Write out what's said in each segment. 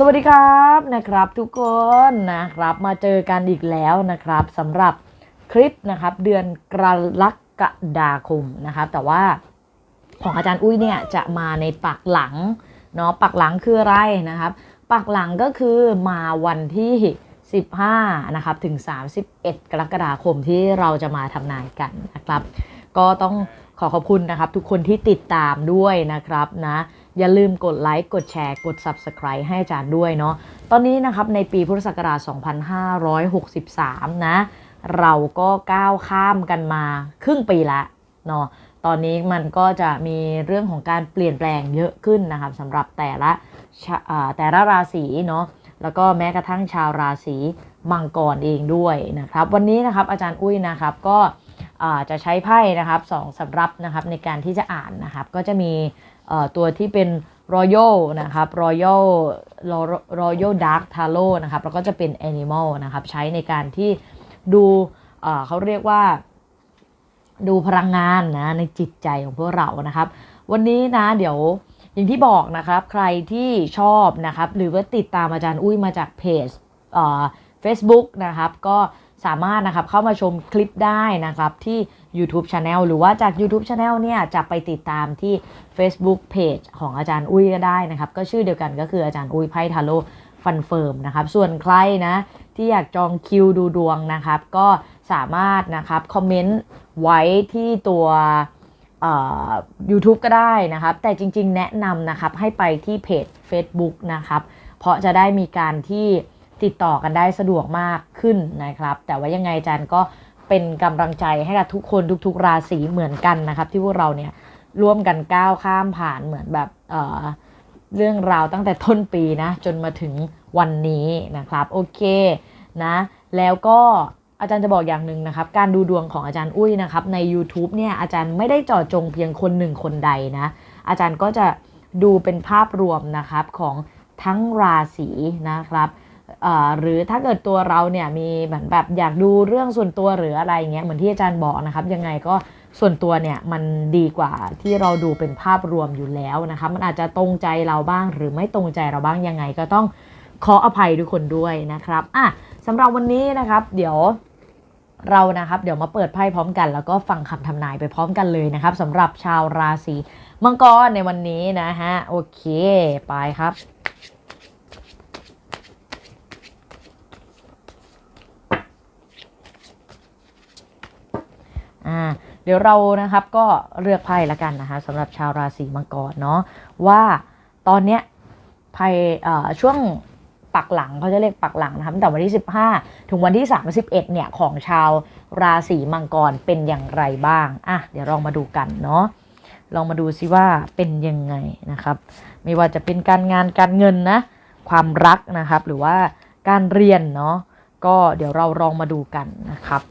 สวัสดีครับนะครับ ทุกคนนะครับมาเจอกันอีกแล้วนะครับสำหรับคลิปนะครับ เดือนกรกฎาคมนะครับ แต่ว่าของอาจารย์อุ้ยเนี่ยจะมาในปักหลังเนาะปักหลังคืออะไรนะครับ ปักหลังก็คือมาวันที่ 15 นะครับ ถึง 31 กรกฎาคมที่เราจะมาทำนายกันนะครับ ก็ต้องขอขอบคุณนะครับ ทุกคนที่ติดตามด้วยนะครับนะ อย่าลืมกดไลค์กดแชร์ กด Subscribe ให้อาจารย์ด้วยเนาะตอนนี้นะครับในปีพุทธศักราช 2563 นะ เราก็ก้าวข้ามกันมาครึ่งปีละเนาะตอนนี้มันก็จะมีเรื่องของการเปลี่ยนแปลงเยอะขึ้นนะครับสำหรับแต่ละแต่ละราศีเนาะแล้วก็แม้กระทั่งชาวราศีมังกรเองด้วยนะครับ วันนี้นะครับอาจารย์อุ้ยนะครับก็จะใช้ไพ่นะครับสองสำรับนะครับในการที่จะอ่านนะครับ ก็จะมี ตัวที่เป็น Royal นะครับ Royal Royal Dark Taro นะครับ แล้วก็จะเป็น Animal นะครับ ใช้ในการที่ดูเขาเรียกว่าดูพลังงานนะในจิตใจของพวกเรานะครับ วันนี้นะเดี๋ยวอย่างที่บอกนะครับ ใครที่ชอบนะครับ หรือว่าติดตามอาจารย์อุ้ยมาจากเพจเอ่อ Facebook นะครับ ก็ สามารถนะครับเข้ามาชมคลิปได้นะครับที่ YouTube Channel หรือว่าจาก YouTube Channel เนี่ยจะไปติดตามที่ Facebook Page ของอาจารย์อุ้ยก็ได้นะครับ ก็ชื่อเดียวกันก็คืออาจารย์อุ้ยไพ่ทาโร่ฟันเฟิร์มนะครับ ส่วนใครนะที่อยากจองคิวดูดวงนะครับ ก็สามารถนะครับคอมเมนต์ไว้ที่ตัว YouTube ก็ได้นะครับ แต่จริง ๆ แนะนำนะครับให้ไปที่เพจ Facebook นะครับ เพราะจะได้มีการที่ ติดต่อกันได้สะดวกมากขึ้นนะครับ แต่ว่ายังไงอาจารย์ก็เป็นกำลังใจให้กับทุกคนทุก ๆ ราศีเหมือนกันนะครับ ที่พวกเราเนี่ยร่วมกันก้าวข้ามผ่านเหมือนแบบเออเรื่องราวตั้งแต่ต้นปีนะจนมาถึงวันนี้นะครับโอเคนะแล้วก็อาจารย์จะบอกอย่างหนึ่งนะครับ การดูดวงของอาจารย์อุ้ยนะครับ ใน YouTube เนี่ยอาจารย์ไม่ได้เจาะจงเพียงคนหนึ่งคนใดนะ อาจารย์ก็จะดูเป็นภาพรวมนะครับของทั้งราศีนะครับ หรือถ้าเกิดตัวเราเนี่ยมีเหมือนแบบอยากดูเรื่องส่วนตัวหรืออะไรเงี้ยเหมือนที่อาจารย์บอกนะครับ ยังไงก็ส่วนตัวเนี่ยมันดีกว่าที่เราดูเป็นภาพรวมอยู่แล้วนะครับมันอาจจะตรงใจเราบ้าง หรือไม่ตรงใจเราบ้างยังไงก็ต้องขออภัยทุกคนด้วยนะครับอะสำหรับวันนี้นะครับ เดี๋ยวเรานะครับเดี๋ยวมาเปิดไพ่พร้อมกัน แล้วก็ฟังคำทำนายไปพร้อมกันเลยนะครับสำหรับชาวราศีมังกรในวันนี้นะฮะโอเค ไปครับ อ่าเดี๋ยวเรานะครับก็เลือกไพ่ละกันนะคะสำหรับชาวราศีมังกรเนาะว่าตอนเนี้ยไพ่ช่วงปักหลังเขาจะเรียกปักหลังนะครับตั้งแต่วันที่ 15 ถึงวันที่ 31เนี่ยของชาวราศีมังกรเป็นอย่างไรบ้างอะเดี๋ยวลองมาดูกันเนาะลองมาดูซิว่าเป็นยังไงนะครับ ไม่ว่าจะเป็นการงานการเงินนะความรักนะครับ หรือว่าการเรียนเนาะก็เดี๋ยวเราลองมาดูกันนะครับ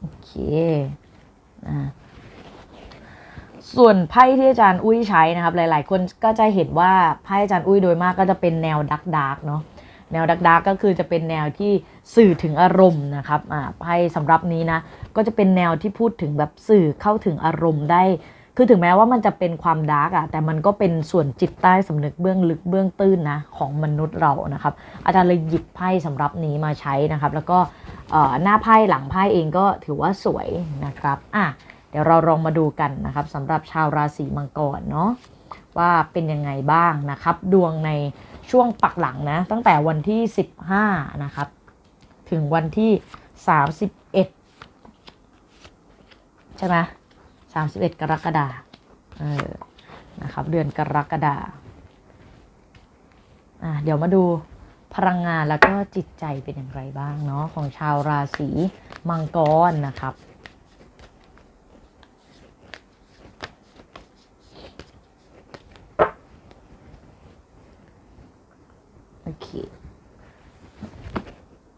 โอเคอ่า ส่วนไพ่ที่อาจารย์อุ้ยใช้นะครับ หลาย ๆ คนก็จะเห็นว่าไพ่อาจารย์อุ้ยโดยมากก็จะเป็นแนวดักดักเนาะแนวดักดักก็คือจะเป็นแนวที่สื่อถึงอารมณ์นะครับอ่าไพ่สำหรับนี้นะ ก็จะเป็นแนวที่พูดถึงแบบสื่อเข้าถึงอารมณ์ได้ คือถึงแม้ว่ามันจะเป็นความดาร์กอะแต่มันก็เป็นส่วนจิตใต้สำนึกเบื้องลึกเบื้องตื้นนะของมนุษย์เรานะครับ อาจารย์เลยหยิบไพ่สำหรับนี้มาใช้นะครับ แล้วก็ หน้าไพ่หลังไพ่เองก็ถือว่าสวยนะครับอะเดี๋ยวเราลองมาดูกันนะครับสำหรับชาวราศีมังกรเนาะว่าเป็นยังไงบ้างนะครับ ดวงในช่วงปักหลังนะ ตั้งแต่วันที่ 15 นะครับ ถึงวันที่ 31 ใช่ไหม31 กรกฎาเออนะครับ เดือนกรกฎาอะเดี๋ยวมาดู พลังงานแล้วก็จิตใจเป็นอย่างไรบ้างเนาะของชาวราศีมังกรนะครับโอเค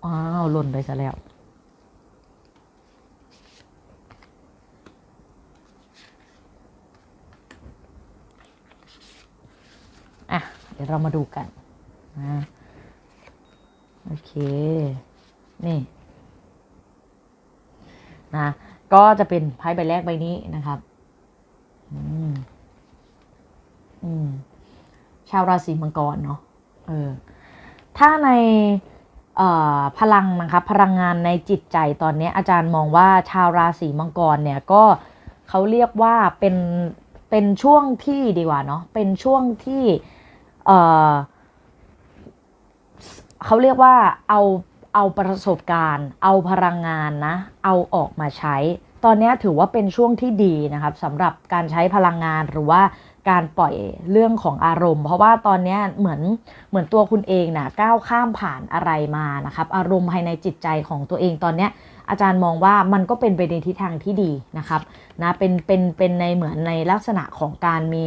อ้าวหล่นไปซะแล้วอะเดี๋ยวเรามาดูกันนะ โอเค นี่นะก็จะเป็นไพ่ใบแรกใบนี้นะครับอืมอืมชาวราศีมังกรเนาะเออถ้าในพลังนะครับพลังงานในจิตใจตอนนี้อาจารย์มองว่าชาวราศีมังกรเนี่ยก็เขาเรียกว่าเป็นเป็นช่วงที่ดีกว่าเนาะเป็นช่วงที่เอ่อ เขาเรียกว่าเอาเอาประสบการณ์ เอาพลังงานนะ เอาออกมาใช้ ตอนนี้ถือว่าเป็นช่วงที่ดีนะครับสำหรับการใช้พลังงานหรือว่าการปล่อยเรื่องของอารมณ์ เพราะว่าตอนนี้เหมือนเหมือนตัวคุณเองนะ่ะก้าวข้ามผ่านอะไรมานะครับอารมณ์ภายในจิตใจของตัวเองตอนนี้อาจารย์มองว่ามันก็เป็นไปในทิศทางที่ดีนะครับนะเป็นเป็นเป็นในเหมือนในลักษณะของการมี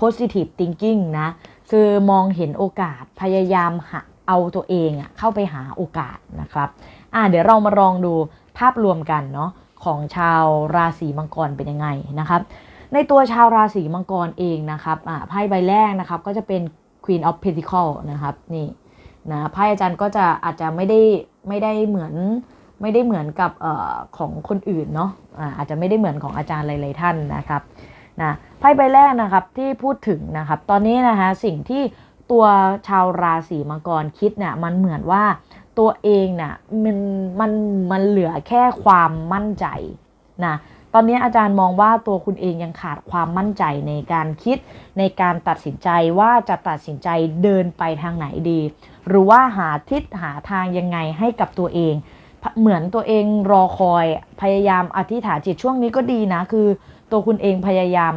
positive thinking นะคือมองเห็นโอกาสพยายามหา เอาตัวเองอะเข้าไปหาโอกาสนะครับอ่าเดี๋ยวเรามาลองดูภาพรวมกันเนาะของชาวราศีมังกรเป็นยังไงนะครับ ในตัวชาวราศีมังกรเองนะครับอ่าไพ่ใบแรกนะครับก็จะเป็น Queen of Pentacles นะครับนี่นะไพ่อาจารย์ก็จะอาจจะไม่ได้ไม่ได้เหมือนไม่ได้เหมือนกับออของคนอื่นเนาะอ่าอาจจะไม่ได้เหมือนของอาจารย์หลายๆท่านนะครับนะไพ่ใบแรกนะครับที่พูดถึงนะครับ ตอนนี้นะคะสิ่งที่ ตัวชาวราศีมังกรคิดเนี่ยมันเหมือนว่าตัวเองเนี่ยมันมันมันเหลือแค่ความมั่นใจนะตอนนี้อาจารย์มองว่าตัวคุณเองยังขาดความมั่นใจในการคิดในการตัดสินใจว่าจะตัดสินใจเดินไปทางไหนดี หรือว่าหาทิศหาทางยังไงให้กับตัวเอง เหมือนตัวเองรอคอยพยายามอธิษฐานจิตช่วงนี้ก็ดีนะ คือตัวคุณเองพยายาม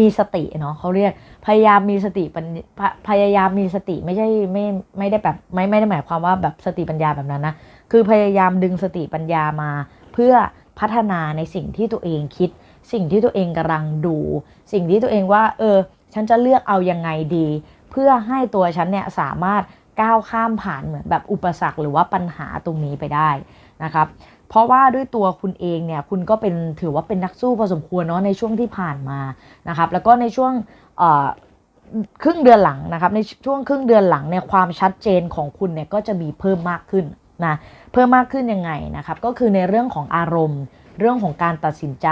มีสติเนาะเขาเรียก พยายามมีสติปัญพพยายามมีสติไม่ใช่ไม่ไม่ได้แบบไม่ไม่ได้หมายความว่าแบบสติปัญญาแบบนั้นนะคือพยายามดึงสติปัญญามา เพื่อพัฒนาในสิ่งที่ตัวเองคิด สิ่งที่ตัวเองกำลังดู สิ่งที่ตัวเองว่า เออ ฉันจะเลือกเอายังไงดี เพื่อให้ตัวฉันเนี่ยสามารถก้าวข้ามผ่านเหมือนแบบอุปสรรคหรือว่าปัญหาตรงนี้ไปได้นะครับเพราะว่าด้วยตัวคุณเองเนี่ยคุณก็เป็นถือว่าเป็นนักสู้พอสมควรเนาะในช่วงที่ผ่านมานะครับแล้วก็ในช่วง ครึ่งเดือนหลังนะครับในช่วงครึ่งเดือนหลังเนี่ยความชัดเจนของคุณเนี่ยก็จะมีเพิ่มมากขึ้นนะเพิ่มมากขึ้นยังไงนะครับ ก็คือในเรื่องของอารมณ์ เรื่องของการตัดสินใจ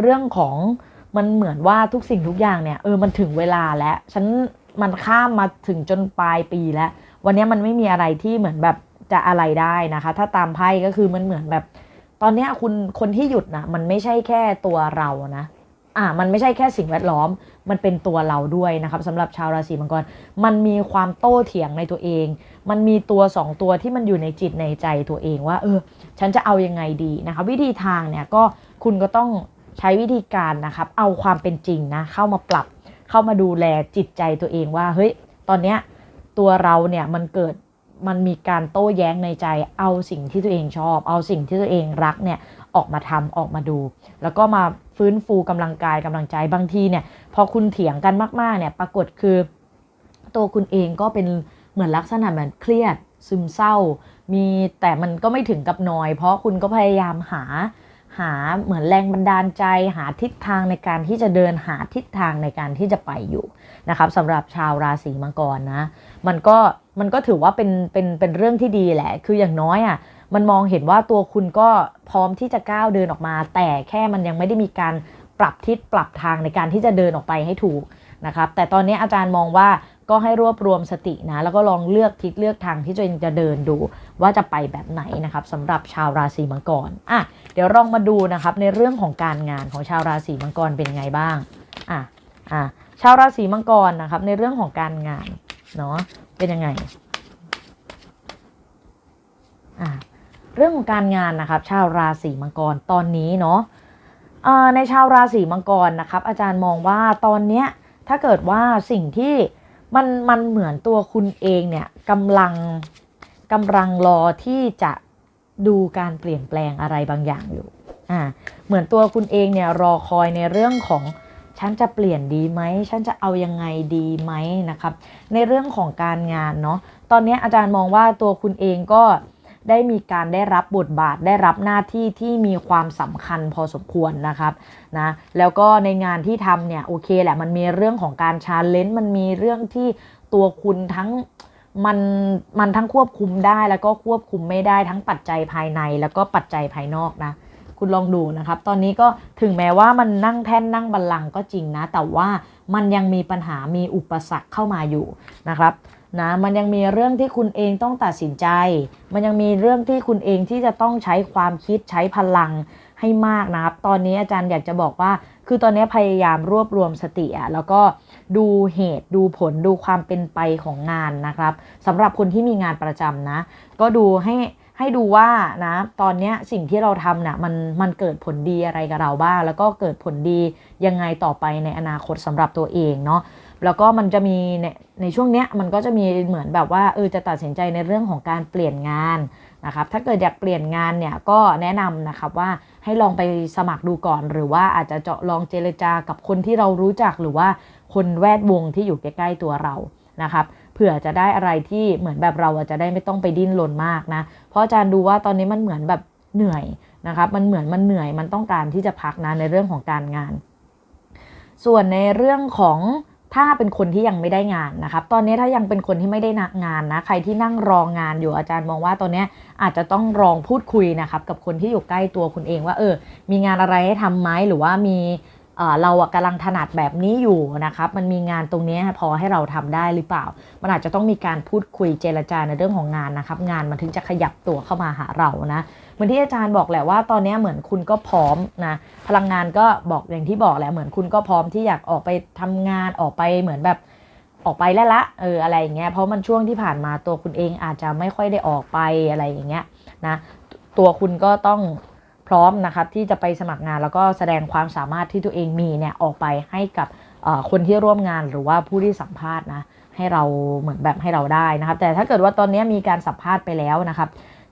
เรื่องของมันเหมือนว่าทุกสิ่งทุกอย่างเนี่ยเออมันถึงเวลาแล้วฉันมันข้ามมาถึงจนปลายปีแล้ว วันนี้มันไม่มีอะไรที่เหมือนแบบจะอะไรได้นะคะ ถ้าตามไพ่ก็คือมันเหมือนแบบ ตอนนี้คุณคนที่หยุดนะมันไม่ใช่แค่ตัวเรานะ อ่ามันไม่ใช่แค่สิ่งแวดล้อม มันเป็นตัวเราด้วยนะครับสำหรับชาวราศีมังกร มันมีความโต้เถียงในตัวเอง มันมีตัวสองตัวที่มันอยู่ในจิตในใจตัวเองว่า เออ ฉันจะเอายังไงดีนะคะวิธีทางเนี่ยก็คุณก็ต้องใช้วิธีการนะครับ เอาความเป็นจริงนะเข้ามาปรับเข้ามาดูแลจิตใจตัวเองว่าเฮ้ยตอนเนี้ยตัวเราเนี่ยมันเกิดมันมีการโต้แย้งในใจ เอาสิ่งที่ตัวเองชอบ เอาสิ่งที่ตัวเองรักเนี่ยออกมาทำออกมาดู แล้วก็มา ฟื้นฟูกำลังกายกำลังใจบางทีเนี่ยพอคุณเถียงกันมากๆเนี่ยปรากฏคือ ตัวคุณเองก็เป็นเหมือนลักษณะเหมือนเครียด ซึมเศร้า มีแต่มันก็ไม่ถึงกับนอย เพราะคุณก็พยายามหาหาเหมือนแรงบันดาลใจ หาทิศทางในการที่จะเดินหาทิศทางในการที่จะไปอยู่นะครับสำหรับชาวราศีมังกรนะ มันก็มันก็ถือว่าเป็นเป็นเป็นเรื่องที่ดีแหละ คืออย่างน้อยอะ่ะ มันมองเห็นว่าตัวคุณก็พร้อมที่จะก้าวเดินออกมา แต่แค่มันยังไม่ได้มีการปรับทิศปรับทางในการที่จะเดินออกไปให้ถูกนะครับแต่ตอนนี้อาจารย์มองว่าก็ให้รวบรวมสตินะแล้วก็ลองเลือกทิศเลือกทางที่ตัวเองจะเดินดู ว่าจะไปแบบไหนนะครับสำหรับชาวราศีมังกรอะเดี๋ยวลองมาดูนะครับในเรื่องของการงานของชาวราศีมังกรเป็นไงบ้างอะอะชาวราศีมังกรนะครับในเรื่องของการงานเนาะเป็นยังไงอะ เรื่องของการงานนะครับ ชาวราศีมังกรตอนนี้เนาะในชาวราศีมังกรนะครับ อาจารย์มองว่าตอนเนี้ยถ้าเกิดว่าสิ่งที่มันมันเหมือนตัวคุณเองเนี่ยกำลังกำลังรอที่จะดูการเปลี่ยนแปลงอะไรบางอย่างอยู่อ่าเหมือนตัวคุณเองเนี่ยรอคอยในเรื่องของฉันจะเปลี่ยนดีไหม ฉันจะเอายังไงดีไหมนะครับ ในเรื่องของการงานเนาะ ตอนนี้อาจารย์มองว่าตัวคุณเองก็ ได้มีการได้รับบทบาทได้รับหน้าที่ที่มีความสำคัญพอสมควรนะครับนะแล้วก็ในงานที่ทำเนี่ยโอเคแหละมันมีเรื่องของการชาเลนจ์มันมีเรื่องที่ตัวคุณทั้งมันมันทั้งควบคุมได้แล้วก็ควบคุมไม่ได้ทั้งปัจจัยภายใน แล้วก็ปัจจัยภายนอกนะ คุณลองดูนะครับ ตอนนี้ก็ถึงแม้ว่ามันนั่งแท่นนั่งบัลลังก์ก็จริงนะ แต่ว่ามันยังมีปัญหามีอุปสรรคเข้ามาอยู่นะครับ นะมันยังมีเรื่องที่คุณเองต้องตัดสินใจ มันยังมีเรื่องที่คุณเองที่จะต้องใช้ความคิดใช้พลังให้มากนะครับ ตอนนี้อาจารย์อยากจะบอกว่า คือตอนนี้พยายามรวบรวมสติอะแล้วก็ดูเหตุดูผลดูความเป็นไปของงานนะครับสำหรับคนที่มีงานประจำนะ ก็ดูให้ให้ดูว่านะตอนนี้สิ่งที่เราทำนี่ยมันมันเกิดผลดีอะไรกับเราบ้าง แล้วก็เกิดผลดียังไงต่อไปในอนาคตสำหรับตัวเองเนาะ แล้วก็มันจะมีในในช่วงเนี้ยมันก็จะมีเหมือนแบบว่าเออจะตัดสินใจในเรื่องของการเปลี่ยนงานนะครับ ถ้าเกิดอยากเปลี่ยนงานเนี่ยก็แนะนำนะครับว่าให้ลองไปสมัครดูก่อน หรือว่าอาจจะเจาะลองเจรจากับคนที่เรารู้จักหรือว่าคนแวดวงที่อยู่ใกล้ๆตัวเรานะครับเผื่อจะได้อะไรที่เหมือนแบบเราจะได้ไม่ต้องไปดิ้นรนมากนะเพราะอาจารย์ดูว่าตอนนี้มันเหมือนแบบเหนื่อยนะครับมันเหมือนมันเหนื่อยมันต้องการที่จะพักนะในเรื่องของการงาน ส่วนในเรื่องของ ถ้าเป็นคนที่ยังไม่ได้งานนะครับ ตอนนี้ถ้ายังเป็นคนที่ไม่ได้งานนะ ใครที่นั่งรองงานอยู่อาจารย์มองว่าตอนนี้อาจจะต้องลองพูดคุยนะครับ กับคนที่อยู่ใกล้ตัวคุณเองว่า เออ มีงานอะไรให้ทำไหมหรือว่ามีเราอะกำลังถนัดแบบนี้อยู่นะครับ มันมีงานตรงนี้พอให้เราทำได้หรือเปล่า มันอาจจะต้องมีการพูดคุยเจรจาในเรื่องของงานนะครับ งานมันถึงจะขยับตัวเข้ามาหาเรานะ เหมือนที่อาจารย์บอกแหละว่าตอนนี้เหมือนคุณก็พร้อมนะพลังงานก็บอกอย่างที่บอกแหละเหมือนคุณก็พร้อมที่อยากออกไปทำงานออกไปเหมือนแบบออกไปแล้วละเอออะไรอย่างเงี้ยเพราะมันช่วงที่ผ่านมาตัวคุณเองอาจจะไม่ค่อยได้ออกไปอะไรอย่างเงี้ยนะตัวคุณก็ต้องพร้อมนะครับที่จะไปสมัครงานแล้วก็แสดงความสามารถที่ตัวเองมีเนี่ยออกไปให้กับคนที่ร่วมงานหรือว่าผู้ที่สัมภาษณ์นะให้เราเหมือนแบบให้เราได้นะครับ แต่ถ้าเกิดว่าตอนนี้มีการสัมภาษณ์ไปแล้วนะครับ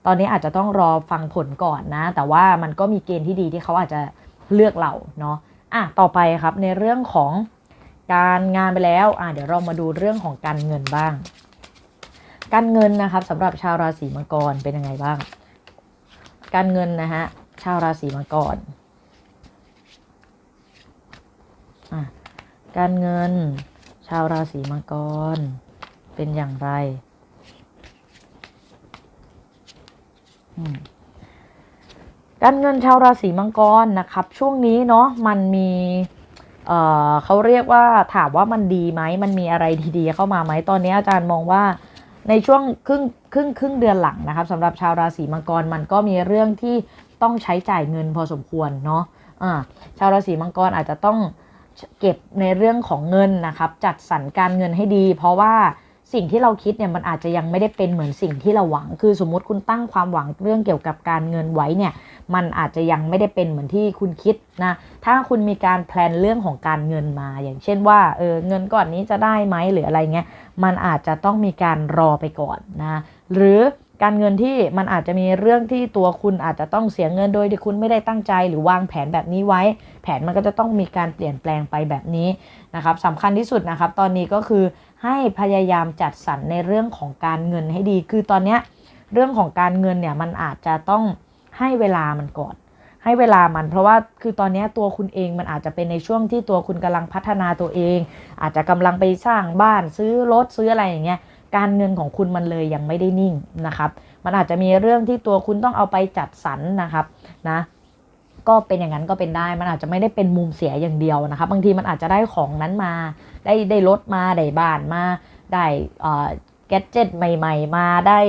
ตอนนี้อาจจะต้องรอฟังผลก่อนนะ แต่ว่ามันก็มีเกณฑ์ที่ดีที่เขาอาจจะเลือกเราเนาะอะต่อไปครับในเรื่องของการงานไปแล้วอะเดี๋ยวเรามาดูเรื่องของการเงินบ้าง การเงินนะครับสำหรับชาวราศีมังกรเป็นยังไงบ้าง การเงินนะฮะชาวราศีมังกรอะการเงิน ชาวราศีมังกรเป็นอย่างไร การเงินชาวราศีมังกรนะครับ ช่วงนี้เนาะมันมีเเขาเรียกว่าถามว่ามันดีไหมมันมีอะไรดีๆเข้ามาไหมตอนนี้อาจารย์มองว่าในช่วงครึ่งครึ่งครึ่งเดือนหลังนะครับสำหรับชาวราศีมังกรมันก็มีเรื่องที่ต้องใช้จ่ายเงินพอสมควรเนาะะชาวราศีมังกรอาจจะต้องเก็บในเรื่องของเงินนะครับ จัดสรรการเงินให้ดี เพราะว่า สิ่งที่เราคิดเนี่ยมันอาจจะยังไม่ได้เป็นเหมือนสิ่งที่เราหวัง คือสมมติคุณตั้งความหวังเรื่องเกี่ยวกับการเงินไว้เนี่ย มันอาจจะยังไม่ได้เป็นเหมือนที่คุณคิดนะ ถ้าคุณมีการแพลนเรื่องของการเงินมา อย่างเช่นว่า เออ เงินก้อนนี้จะได้ไหมหรืออะไรเงี้ย มันอาจจะต้องมีการรอไปก่อนนะ หรือการเงินที่มันอาจจะมีเรื่องที่ตัวคุณอาจจะต้องเสียเงินโดยที่คุณไม่ได้ตั้งใจ หรือวางแผนแบบนี้ไว้ แผนมันก็จะต้องมีการเปลี่ยนแปลงไปแบบนี้นะครับสำคัญที่สุดนะครับ ตอนนี้ก็คือ ให้พยายามจัดสรรในเรื่องของการเงินให้ดี คือตอนนี้เรื่องของการเงินเนี่ยมันอาจจะต้องให้เวลามันก่อน ให้เวลามันเพราะว่าคือตอนนี้ตัวคุณเองมันอาจจะเป็นในช่วงที่ตัวคุณกำลังพัฒนาตัวเอง อาจจะกำลังไปสร้างบ้านซื้อรถซื้ออะไรอย่างเงี้ยการเงินของคุณมันเลยยังไม่ได้นิ่งนะครับ มันอาจจะมีเรื่องที่ตัวคุณต้องเอาไปจัดสรรนะครับนะ ก็เป็นอย่างนั้นก็เป็นได้มันอาจจะไม่ได้เป็นมุมเสียอย่างเดียวนะครับางทีมันอาจจะได้ของนั้นมา ได้ได้รถมาได้บ้านมาได้อ่าแกจเจ็ตใหม่ ๆ มาได้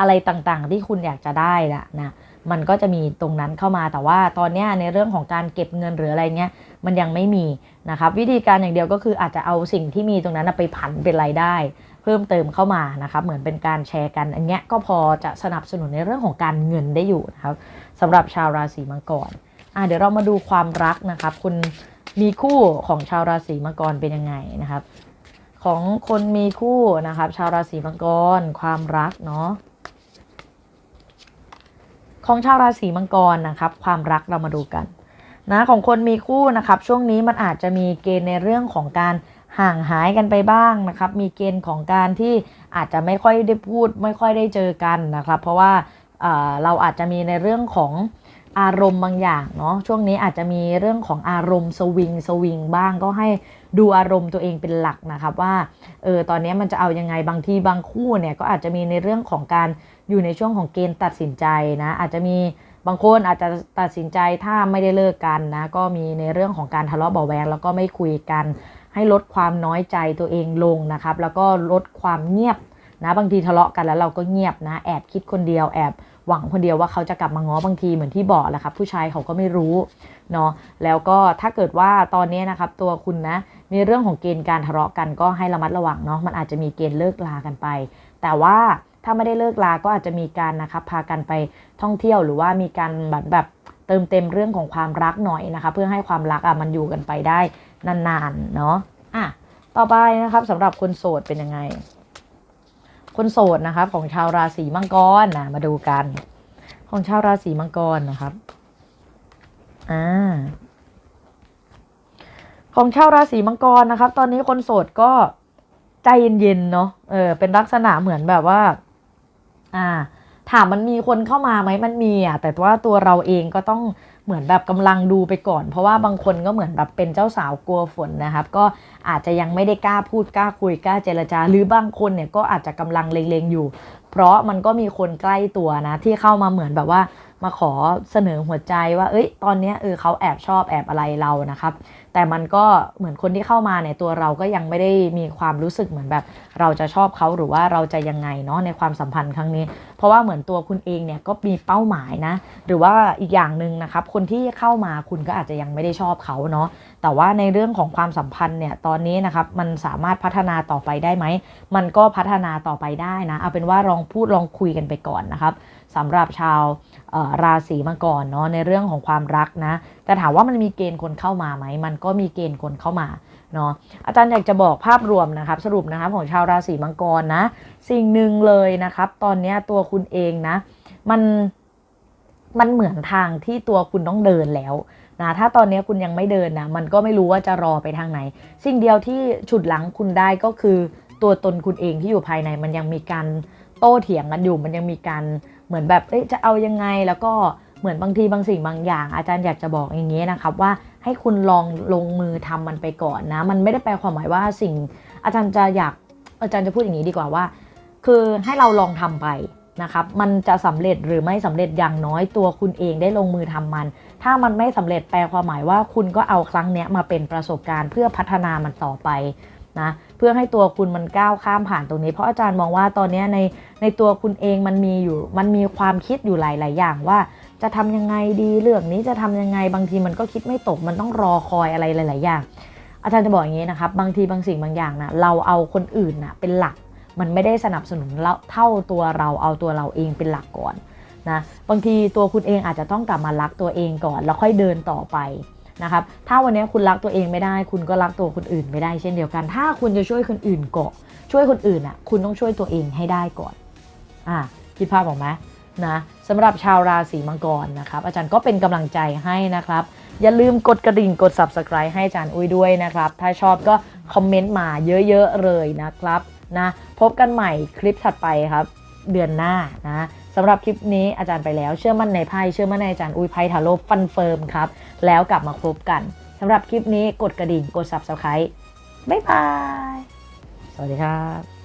อะไรต่างๆ ที่คุณอยากจะได้นะนะมันก็จะมีตรงนั้นเข้ามาแต่ว่าตอนนี้ในเรื่องของการเก็บเงินหรืออะไรเงี้ยมันยังไม่มีนะครับวิธีการอย่างเดียวก็คืออาจจะเอาสิ่งที่มีตรงนั้นไปผันเป็นรายได้ เพิ่มเติมเข้ามานะครับเหมือนเป็นการแชร์กันอันเนี้ยก็พอจะสนับสนุนในเรื่องของการเงินได้อยู่นะครับสำหรับชาวราศีมังกร อะเดี๋ยวเรามาดูความรักนะครับ คุณมีคู่ของชาวราศีมังกรเป็นยังไงนะครับ ของคนมีคู่นะครับ ชาวราศีมังกรความรักเนาะของชาวราศีมังกรนะครับ ความรักเรามาดูกันนะของคนมีคู่นะครับ ช่วงนี้มันอาจจะมีเกณฑ์ในเรื่องของการห่างหายกันไปบ้างนะครับ มีเกณฑ์ของการที่อาจจะไม่ค่อยได้พูด ไม่ค่อยได้เจอกันนะครับ เพราะว่าเราอาจจะมีในเรื่องของ อารมณ์บางอย่างเนาะช่วงนี้อาจจะมีเรื่องของอารมณ์สวิงสวิงบ้างก็ให้ดูอารมณ์ตัวเองเป็นหลักนะครับว่าเออตอนนี้มันจะเอายังไงบางทีบางคู่เนี่ยก็อาจจะมีในเรื่องของการอยู่ในช่วงของเกณฑ์ตัดสินใจนะอาจจะมีบางคนอาจจะตัดสินใจถ้าไม่ได้เลิกกันนะก็มีในเรื่องของการทะเลาะเบาแวงแล้วก็ไม่คุยกัน ให้ลดความน้อยใจตัวเองลงนะครับ แล้วก็ลดความเงียบนะบางทีทะเลาะกันแล้วเราก็เงียบนะแอบคิดคนเดียวแอบ หวังคนเดียวว่าเขาจะกลับมาง้อบางทีเหมือนที่บอกแหละครับผู้ชายเขาก็ไม่รู้เนาะแล้วก็ถ้าเกิดว่าตอนนี้นะครับตัวคุณนะมีเรื่องของเกณฑ์การทะเลาะกันก็ให้ระมัดระวังเนาะมันอาจจะมีเกณฑ์เลิกลากันไป แต่ว่าถ้าไม่ได้เลิกลาก็อาจจะมีการนะครับพากันไปท่องเที่ยวหรือว่ามีการแบบแบบเติมเต็มเรื่องของความรักหน่อยนะคะ เพื่อให้ความรักอะมันอยู่กันไปได้นานๆเนาะอะต่อไปนะครับสำหรับคนโสดเป็นยังไง คนโสดนะครับ ของชาวราศีมังกรนะมาดูกัน ของชาวราศีมังกรนะครับอ่าของชาวราศีมังกรนะครับ ตอนนี้คนโสดก็ใจเย็นๆเนาะเออเป็นลักษณะเหมือนแบบว่า อ่า ถามมันมีคนเข้ามาไหมมันมีอะแต่ว่าตัวเราเองก็ต้อง เหมือนแบบกำลังดูไปก่อน เพราะว่าบางคนก็เหมือนแบบเป็นเจ้าสาวกลัวฝนนะครับ ก็อาจจะยังไม่ได้กล้าพูดกล้าคุยกล้าเจรจา หรือบางคนเนี่ยก็อาจจะกำลังเลงๆอยู่ เพราะมันก็มีคนใกล้ตัวนะที่เข้ามาเหมือนแบบว่า มาขอเสนอหัวใจว่าเอ้ยตอนนี้เออเขาแอบชอบแอบอะไรเรานะครับ แต่มันก็เหมือนคนที่เข้ามาเนี่ยตัวเราก็ยังไม่ได้มีความรู้สึกเหมือนแบบ เราจะชอบเขาหรือว่าเราจะยังไงเนาะในความสัมพันธ์ครั้งนี้ เพราะว่าเหมือนตัวคุณเองเนี่ยก็มีเป้าหมายนะ หรือว่าอีกอย่างหนึ่งนะครับ คนที่เข้ามาคุณก็อาจจะยังไม่ได้ชอบเขาเนาะแต่ว่าในเรื่องของความสัมพันธ์เนี่ยตอนนี้นะครับมันสามารถพัฒนาต่อไปได้ไหมมันก็พัฒนาต่อไปได้นะเอาเป็นว่าลองพูดลองคุยกันไปก่อนนะครับ สำหรับชาวราศีมังกรเนาะในเรื่องของความรักนะ แต่ถามว่ามันมีเกณฑ์คนเข้ามาไหม มันก็มีเกณฑ์คนเข้ามาเนาะอาจารย์อยากจะบอกภาพรวมนะครับสรุปนะครับของชาวราศีมังกรนะ สิ่งหนึ่งเลยนะครับ ตอนนี้ตัวคุณเองนะ มันมันเหมือนทางที่ตัวคุณต้องเดินแล้วนะถ้าตอนนี้คุณยังไม่เดินนะมันก็ไม่รู้ว่าจะรอไปทางไหน สิ่งเดียวที่ฉุดหลังคุณได้ก็คือตัวตนคุณเองที่อยู่ภายในมันยังมีการโต้เถียงกันอยู่ มันยังมีการ เหมือนแบบเอ๊ะจะเอายังไงแล้วก็เหมือนบางทีบางสิ่งบางอย่าง อาจารย์อยากจะบอกอย่างนี้นะครับว่าให้คุณลองลงมือทำมันไปก่อนนะ มันไม่ได้แปลความหมายว่าสิ่งอาจารย์จะอยากอาจารย์จะพูดอย่างนี้ดีกว่าว่า คือให้เราลองทำไปนะครับ มันจะสำเร็จหรือไม่สำเร็จอย่างน้อยตัวคุณเองได้ลงมือทำมัน ถ้ามันไม่สำเร็จแปลความหมายว่าคุณก็เอาครั้งเนี้ยมาเป็นประสบการณ์เพื่อพัฒนามันต่อไป นะเพื่อให้ตัวคุณมันก้าวข้ามผ่านตรงนี้ เพราะอาจารย์มองว่าตอนนี้ในในตัวคุณเองมันมีอยู่มันมีความคิดอยู่หลาย ๆ อย่างว่าจะทำยังไงดีเรื่องนี้จะทำยังไงบางทีมันก็คิดไม่ตกมันต้องรอคอยอะไรหลาย ๆ อย่าง อาจารย์จะบอกอย่างนี้นะครับบางทีบางสิ่งบางอย่างนะเราเอาคนอื่นนะเป็นหลัก มันไม่ได้สนับสนุนเราเท่าตัวเราเอาตัวเราเองเป็นหลักก่อนนะบางทีตัวคุณเองอาจจะต้องกลับมารักตัวเองก่อน แล้วค่อยเดินต่อไป นะครับ ถ้าวันนี้คุณรักตัวเองไม่ได้ คุณก็รักตัวคนอื่นไม่ได้เช่นเดียวกัน ถ้าคุณจะช่วยคนอื่นก่อช่วยคนอื่นอะ คุณต้องช่วยตัวเองให้ได้ก่อน อ่าคิดภาพออกไหมนะสำหรับชาวราศีมังกรนะครับ อาจารย์ก็เป็นกำลังใจให้นะครับ อย่าลืมกดกระดิ่งกด subscribe ให้อาจารย์อุ้ยด้วยนะครับ ถ้าชอบก็คอมเมนต์มาเยอะๆเลยนะครับนะพบกันใหม่คลิปถัดไปครับ เดือนหน้านะ สำหรับคลิปนี้อาจารย์ไปแล้วเชื่อมั่นในไพ่เชื่อมั่นในอาจารย์อุ้ยไพ่ทาโร่ฟันเฟิร์มครับแล้วกลับมาพบกันสำหรับคลิปนี้กดกระดิ่งกด subscribe บ๊ายบาย สวัสดีครับ